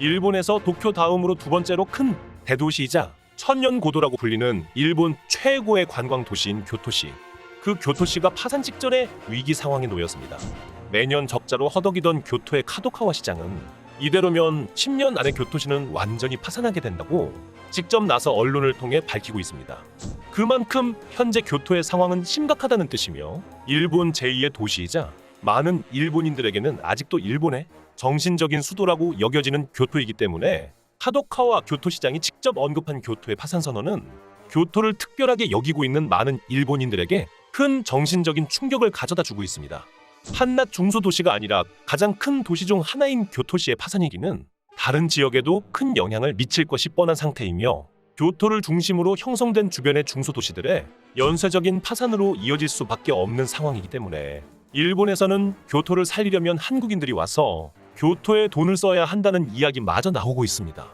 일본에서 도쿄 다음으로 두 번째로 큰 대도시이자 천년 고도라고 불리는 일본 최고의 관광 도시인 교토시. 그 교토시가 파산 직전에 위기 상황에 놓였습니다. 매년 적자로 허덕이던 교토의 카도카와 시장은 이대로면 10년 안에 교토시는 완전히 파산하게 된다고 직접 나서 언론을 통해 밝히고 있습니다. 그만큼 현재 교토의 상황은 심각하다는 뜻이며 일본 제2의 도시이자 많은 일본인들에게는 아직도 일본의 정신적인 수도라고 여겨지는 교토이기 때문에 카도카와 교토시장이 직접 언급한 교토의 파산 선언은 교토를 특별하게 여기고 있는 많은 일본인들에게 큰 정신적인 충격을 가져다 주고 있습니다. 한낱 중소도시가 아니라 가장 큰 도시 중 하나인 교토시의 파산이기는 다른 지역에도 큰 영향을 미칠 것이 뻔한 상태이며 교토를 중심으로 형성된 주변의 중소도시들의 연쇄적인 파산으로 이어질 수밖에 없는 상황이기 때문에 일본에서는 교토를 살리려면 한국인들이 와서 교토에 돈을 써야 한다는 이야기마저 나오고 있습니다.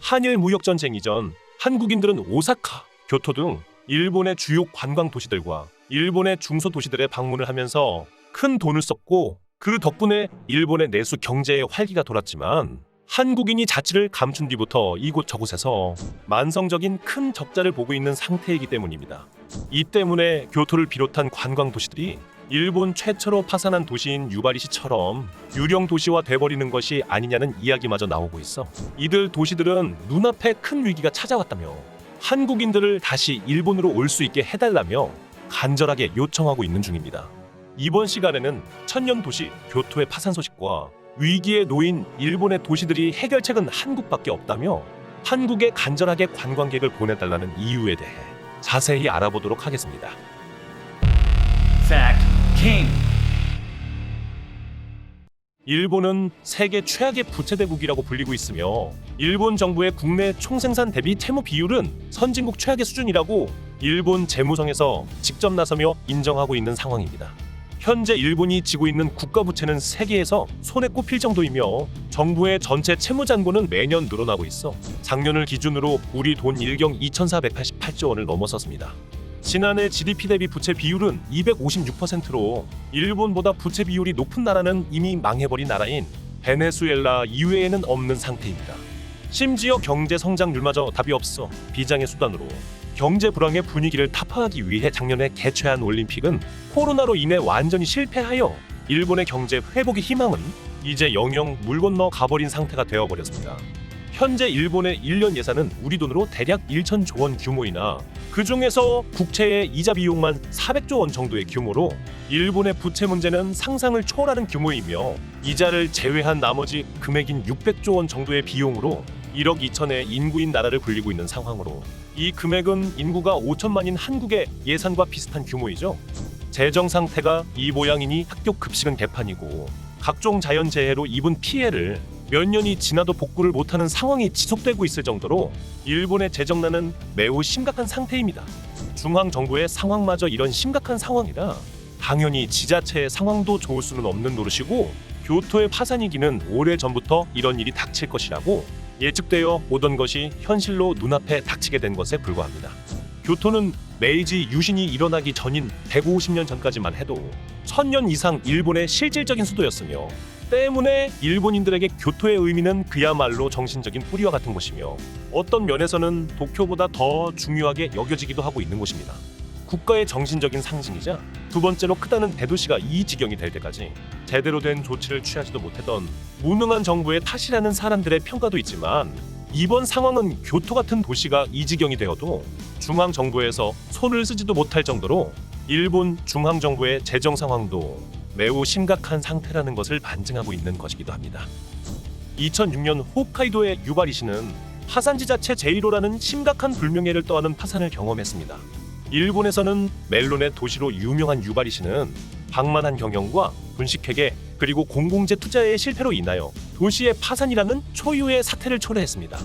한일 무역 전쟁 이전 한국인들은 오사카, 교토 등 일본의 주요 관광 도시들과 일본의 중소 도시들에 방문을 하면서 큰 돈을 썼고 그 덕분에 일본의 내수 경제에 활기가 돌았지만 한국인이 자취를 감춘 뒤부터 이곳 저곳에서 만성적인 큰 적자를 보고 있는 상태이기 때문입니다. 이 때문에 교토를 비롯한 관광 도시들이 일본 최초로 파산한 도시인 유바리시처럼 유령 도시화 돼버리는 것이 아니냐는 이야기마저 나오고 있어. 이들 도시들은 눈앞에 큰 위기가 찾아왔다며 한국인들을 다시 일본으로 올 수 있게 해달라며 간절하게 요청하고 있는 중입니다. 이번 시간에는 천년 도시 교토의 파산 소식과 위기에 놓인 일본의 도시들이 해결책은 한국밖에 없다며 한국에 간절하게 관광객을 보내달라는 이유에 대해 자세히 알아보도록 하겠습니다. King. 일본은 세계 최악의 부채 대국이라고 불리고 있으며 일본 정부의 국내 총생산 대비 채무 비율은 선진국 최악의 수준이라고 일본 재무성에서 직접 나서며 인정하고 있는 상황입니다. 현재 일본이 지고 있는 국가 부채는 세계에서 손에 꼽힐 정도이며 정부의 전체 채무 잔고는 매년 늘어나고 있어 작년을 기준으로 우리 돈 일경 2,488조 원을 넘어섰습니다. 지난해 GDP 대비 부채 비율은 256%로 일본보다 부채 비율이 높은 나라는 이미 망해버린 나라인 베네수엘라 이외에는 없는 상태입니다. 심지어 경제 성장률마저 답이 없어 비장의 수단으로 경제 불황의 분위기를 타파하기 위해 작년에 개최한 올림픽은 코로나로 인해 완전히 실패하여 일본의 경제 회복의 희망은 이제 영영 물 건너 가버린 상태가 되어버렸습니다. 현재 일본의 1년 예산은 우리 돈으로 대략 1천조 원 규모이나 그 중에서 국채의 이자 비용만 400조 원 정도의 규모로 일본의 부채 문제는 상상을 초월하는 규모이며 이자를 제외한 나머지 금액인 600조 원 정도의 비용으로 1억 2천의 인구인 나라를 굴리고 있는 상황으로 이 금액은 인구가 5천만인 한국의 예산과 비슷한 규모이죠. 재정 상태가 이 모양이니 학교 급식은 개판이고 각종 자연재해로 입은 피해를 몇 년이 지나도 복구를 못하는 상황이 지속되고 있을 정도로 일본의 재정난은 매우 심각한 상태입니다. 중앙 정부의 상황마저 이런 심각한 상황이라 당연히 지자체의 상황도 좋을 수는 없는 노릇이고 교토의 파산이기는 오래 전부터 이런 일이 닥칠 것이라고 예측되어 오던 것이 현실로 눈앞에 닥치게 된 것에 불과합니다. 교토는 메이지 유신이 일어나기 전인 150년 전까지만 해도 천년 이상 일본의 실질적인 수도였으며 때문에 일본인들에게 교토의 의미는 그야말로 정신적인 뿌리와 같은 곳이며 어떤 면에서는 도쿄보다 더 중요하게 여겨지기도 하고 있는 곳입니다. 국가의 정신적인 상징이자 두 번째로 크다는 대도시가 이 지경이 될 때까지 제대로 된 조치를 취하지도 못했던 무능한 정부의 탓이라는 사람들의 평가도 있지만 이번 상황은 교토 같은 도시가 이 지경이 되어도 중앙 정부에서 손을 쓰지도 못할 정도로 일본 중앙 정부의 재정 상황도 매우 심각한 상태라는 것을 반증하고 있는 것이기도 합니다. 2006년 홋카이도의 유바리시는 파산 지 자체 제1호라는 심각한 불명예를 떠안은 파산을 경험했습니다. 일본에서는 멜론의 도시로 유명한 유바리시는 방만한 경영과 분식회계 그리고 공공재 투자의 실패로 인하여 도시의 파산이라는 초유의 사태를 초래했습니다.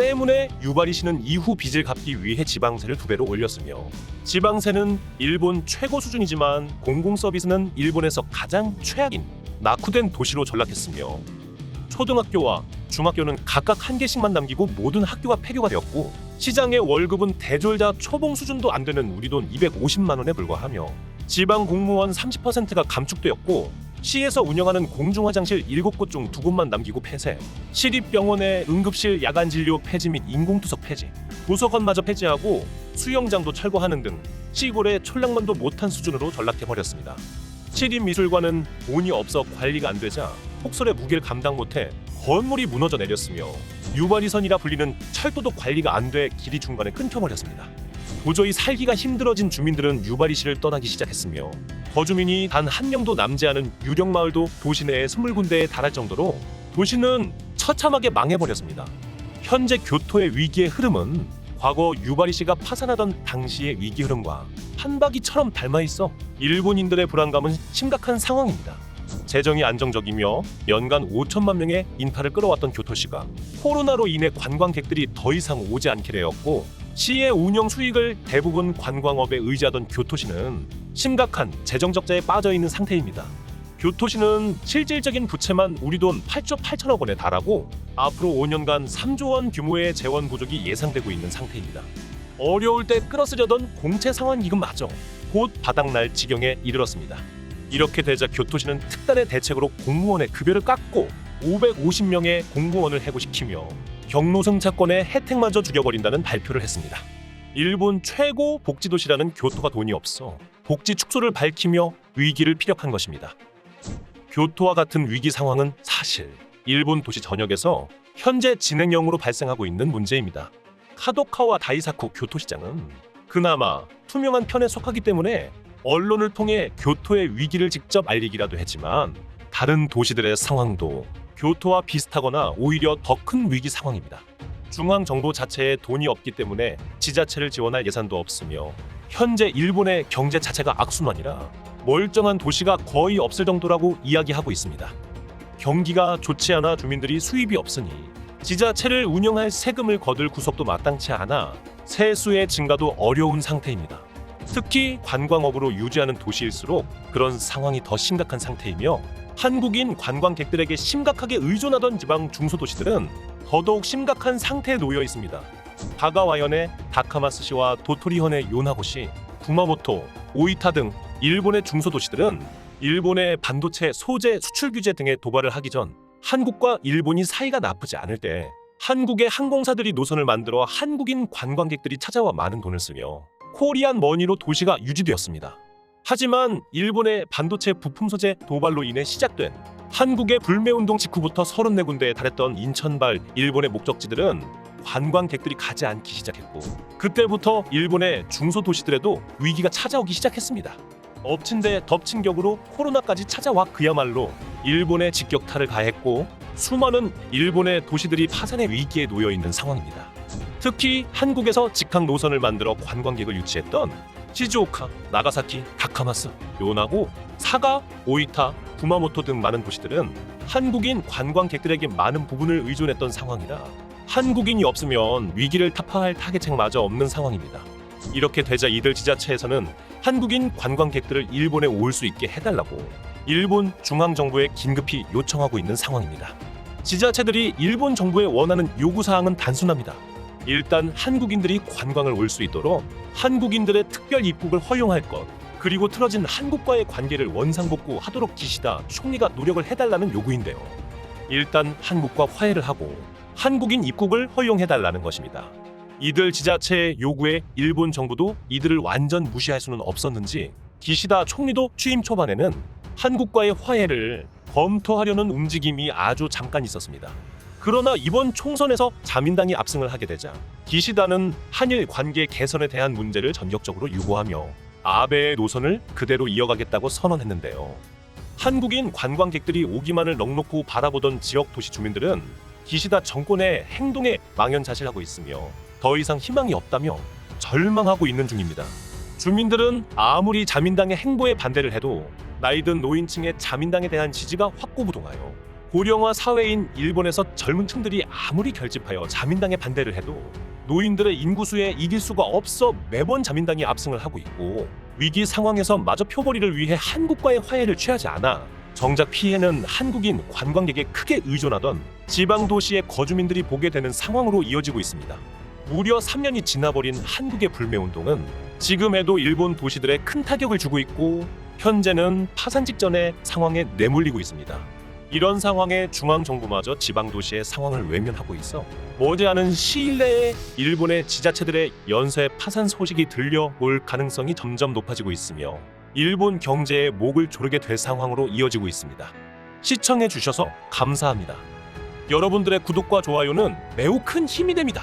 때문에 유바리시는 이후 빚을 갚기 위해 지방세를 두 배로 올렸으며 지방세는 일본 최고 수준이지만 공공 서비스는 일본에서 가장 최악인 낙후된 도시로 전락했으며 초등학교와 중학교는 각각 한 개씩만 남기고 모든 학교가 폐교가 되었고 시장의 월급은 대졸자 초봉 수준도 안 되는 우리 돈 250만 원에 불과하며 지방 공무원 30%가 감축되었고 시에서 운영하는 공중 화장실 7곳 중 2곳만 남기고 폐쇄, 시립병원의 응급실 야간 진료 폐지 및 인공투석 폐지, 도서관마저 폐지하고 수영장도 철거하는 등 시골의 촐랑만도 못한 수준으로 전락해 버렸습니다. 시립미술관은 돈이 없어 관리가 안 되자 폭설의 무게를 감당 못해 건물이 무너져 내렸으며 유발이선이라 불리는 철도도 관리가 안 돼 길이 중간에 끊겨버렸습니다. 도저히 살기가 힘들어진 주민들은 유발이시를 떠나기 시작했으며 거주민이 단 한 명도 남지 않은 유령 마을도 도시 내에 20군데에 달할 정도로 도시는 처참하게 망해버렸습니다. 현재 교토의 위기의 흐름은 과거 유바리시가 파산하던 당시의 위기 흐름과 한바기처럼 닮아 있어 일본인들의 불안감은 심각한 상황입니다. 재정이 안정적이며 연간 5천만 명의 인파를 끌어왔던 교토시가 코로나로 인해 관광객들이 더 이상 오지 않게 되었고 시의 운영 수익을 대부분 관광업에 의지하던 교토시는 심각한 재정 적자에 빠져 있는 상태입니다. 교토시는 실질적인 부채만 우리 돈 8조 8천억 원에 달하고 앞으로 5년간 3조 원 규모의 재원 부족이 예상되고 있는 상태입니다. 어려울 때 끌어쓰려던 공채 상환 기금마저 곧 바닥날 지경에 이르렀습니다. 이렇게 되자 교토시는 특단의 대책으로 공무원의 급여를 깎고 550명의 공무원을 해고시키며 경로승 차권의 혜택마저 죽여버린다는 발표를 했습니다. 일본 최고 복지도시라는 교토가 돈이 없어 복지 축소를 밝히며 위기를 피력한 것입니다. 교토와 같은 위기 상황은 사실 일본 도시 전역에서 현재 진행형으로 발생하고 있는 문제입니다. 카도카와 다이사쿠 교토시장은 그나마 투명한 편에 속하기 때문에 언론을 통해 교토의 위기를 직접 알리기라도 했지만 다른 도시들의 상황도 교토와 비슷하거나 오히려 더 큰 위기 상황입니다. 중앙 정부 자체에 돈이 없기 때문에 지자체를 지원할 예산도 없으며 현재 일본의 경제 자체가 악순환이라 멀쩡한 도시가 거의 없을 정도라고 이야기하고 있습니다. 경기가 좋지 않아 주민들이 수입이 없으니 지자체를 운영할 세금을 거둘 구석도 마땅치 않아 세수의 증가도 어려운 상태입니다. 특히 관광업으로 유지하는 도시일수록 그런 상황이 더 심각한 상태이며 한국인 관광객들에게 심각하게 의존하던 지방 중소도시들은 더더욱 심각한 상태에 놓여 있습니다. 다가와현의 다카마스시와 도토리현의 요나고시, 구마모토, 오이타 등 일본의 중소도시들은 일본의 반도체 소재 수출 규제 등의 도발을 하기 전 한국과 일본이 사이가 나쁘지 않을 때 한국의 항공사들이 노선을 만들어 한국인 관광객들이 찾아와 많은 돈을 쓰며 코리안 머니로 도시가 유지되었습니다. 하지만 일본의 반도체 부품 소재 도발로 인해 시작된 한국의 불매운동 직후부터 34군데에 달했던 인천발 일본의 목적지들은 관광객들이 가지 않기 시작했고 그때부터 일본의 중소도시들에도 위기가 찾아오기 시작했습니다. 엎친 데 덮친 격으로 코로나까지 찾아와 그야말로 일본에 직격탄을 가했고 수많은 일본의 도시들이 파산의 위기에 놓여 있는 상황입니다. 특히 한국에서 직항 노선을 만들어 관광객을 유치했던 시즈오카, 나가사키, 다카마스, 요나고, 사가, 오이타, 구마모토 등 많은 도시들은 한국인 관광객들에게 많은 부분을 의존했던 상황이라 한국인이 없으면 위기를 타파할 타겟책마저 없는 상황입니다. 이렇게 되자 이들 지자체에서는 한국인 관광객들을 일본에 올 수 있게 해달라고 일본 중앙 정부에 긴급히 요청하고 있는 상황입니다. 지자체들이 일본 정부에 원하는 요구 사항은 단순합니다. 일단 한국인들이 관광을 올 수 있도록 한국인들의 특별 입국을 허용할 것, 그리고 틀어진 한국과의 관계를 원상복구 하도록 기시다 총리가 노력을 해달라는 요구인데요. 일단 한국과 화해를 하고 한국인 입국을 허용해달라는 것입니다. 이들 지자체의 요구에 일본 정부도 이들을 완전 무시할 수는 없었는지 기시다 총리도 취임 초반에는 한국과의 화해를 검토하려는 움직임이 아주 잠깐 있었습니다. 그러나 이번 총선에서 자민당이 압승을 하게 되자 기시다는 한일 관계 개선에 대한 문제를 전격적으로 유고하며 아베의 노선을 그대로 이어가겠다고 선언했는데요. 한국인 관광객들이 오기만을 넉넉히 바라보던 지역 도시 주민들은 기시다 정권의 행동에 망연자실하고 있으며 더 이상 희망이 없다며 절망하고 있는 중입니다. 주민들은 아무리 자민당의 행보에 반대를 해도 나이든 노인층의 자민당에 대한 지지가 확고부동하여 고령화 사회인 일본에서 젊은 층들이 아무리 결집하여 자민당에 반대를 해도 노인들의 인구수에 이길 수가 없어 매번 자민당이 압승을 하고 있고 위기 상황에서 마저 표벌이를 위해 한국과의 화해를 취하지 않아 정작 피해는 한국인 관광객에 크게 의존하던 지방 도시의 거주민들이 보게 되는 상황으로 이어지고 있습니다. 무려 3년이 지나버린 한국의 불매운동은 지금에도 일본 도시들에 큰 타격을 주고 있고 현재는 파산 직전의 상황에 내몰리고 있습니다. 이런 상황에 중앙 정부마저 지방 도시의 상황을 외면하고 있어 머지않은 시일 내에 일본의 지자체들의 연쇄 파산 소식이 들려올 가능성이 점점 높아지고 있으며 일본 경제의 목을 조르게 될 상황으로 이어지고 있습니다. 시청해 주셔서 감사합니다. 여러분들의 구독과 좋아요는 매우 큰 힘이 됩니다.